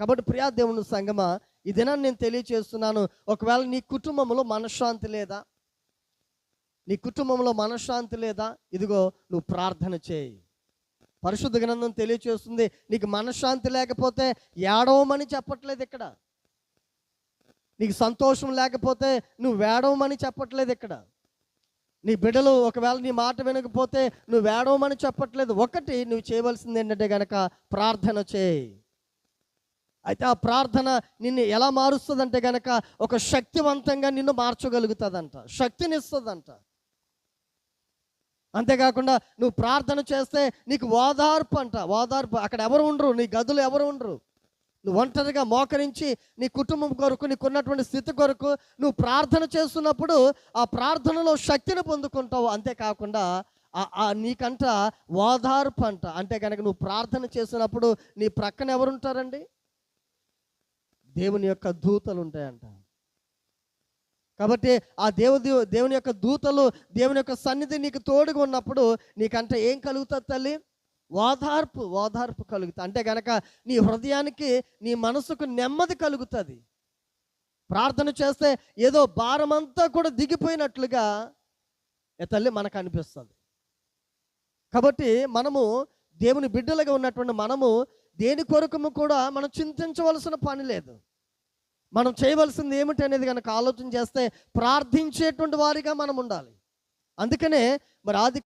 కాబట్టి ప్రియా దేవుని సంగమా ఈ దినాన్ని నేను తెలియచేస్తున్నాను. ఒకవేళ నీ కుటుంబంలో మనశ్శాంతి లేదా నీ కుటుంబంలో మనశ్శాంతి లేదా ఇదిగో నువ్వు ప్రార్థన చేయి. పరిశుద్ధ గ్రంథం తెలియచేస్తుంది నీకు మనశ్శాంతి లేకపోతే ఏడవమని చెప్పట్లేదు ఇక్కడ. నీకు సంతోషం లేకపోతే నువ్వు వేడవమని చెప్పట్లేదు ఇక్కడ. నీ బిడ్డలు ఒకవేళ నీ మాట వినకపోతే నువ్వు వేడవమని చెప్పట్లేదు. ఒకటి నువ్వు చేయవలసింది ఏంటంటే గనక ప్రార్థన చేయి. అయితే ఆ ప్రార్థన నిన్ను ఎలా మారుస్తుందంటే గనక ఒక శక్తివంతంగా నిన్ను మార్చగలుగుతుందంట శక్తినిస్తుందంట. అంతేకాకుండా నువ్వు ప్రార్థన చేస్తే నీకు ఓదార్పు అంట ఓదార్పు. అక్కడ ఎవరు ఉండరు నీ గదులు ఎవరు ఉండరు. నువ్వు ఒంటరిగా మోకరించి నీ కుటుంబం కొరకు నీకున్నటువంటి స్థితి కొరకు నువ్వు ప్రార్థన చేస్తున్నప్పుడు ఆ ప్రార్థనలో శక్తిని పొందుకుంటావు. అంతేకాకుండా ఆ- నీకంట ఓదార్పు అంట. అంటే కనుక నువ్వు ప్రార్థన చేసినప్పుడు నీ ప్రక్కన ఎవరుంటారండి దేవుని యొక్క దూతలు ఉంటాయంట. కాబట్టి ఆ దేవు దేవుని యొక్క దూతలు దేవుని యొక్క సన్నిధి నీకు తోడుగా ఉన్నప్పుడు నీకంటే ఏం కలుగుతుంది తల్లి? ఓదార్పు ఓదార్పు కలుగుతుంది అంటే గనక నీ హృదయానికి నీ మనసుకు నెమ్మది కలుగుతుంది. ప్రార్థన చేస్తే ఏదో భారమంతా కూడా దిగిపోయినట్లుగా తల్లి మనకు అనిపిస్తుంది. కాబట్టి మనము దేవుని బిడ్డలుగా ఉన్నటువంటి మనము దేని కొరకము కూడా మనం చింతించవలసిన పని లేదు. మనం చేయవలసింది ఏమిటి అనేది కనుక ఆలోచన చేస్తే ప్రార్థించేటువంటి వారిగా మనం ఉండాలి. అందుకనే మరి ఆది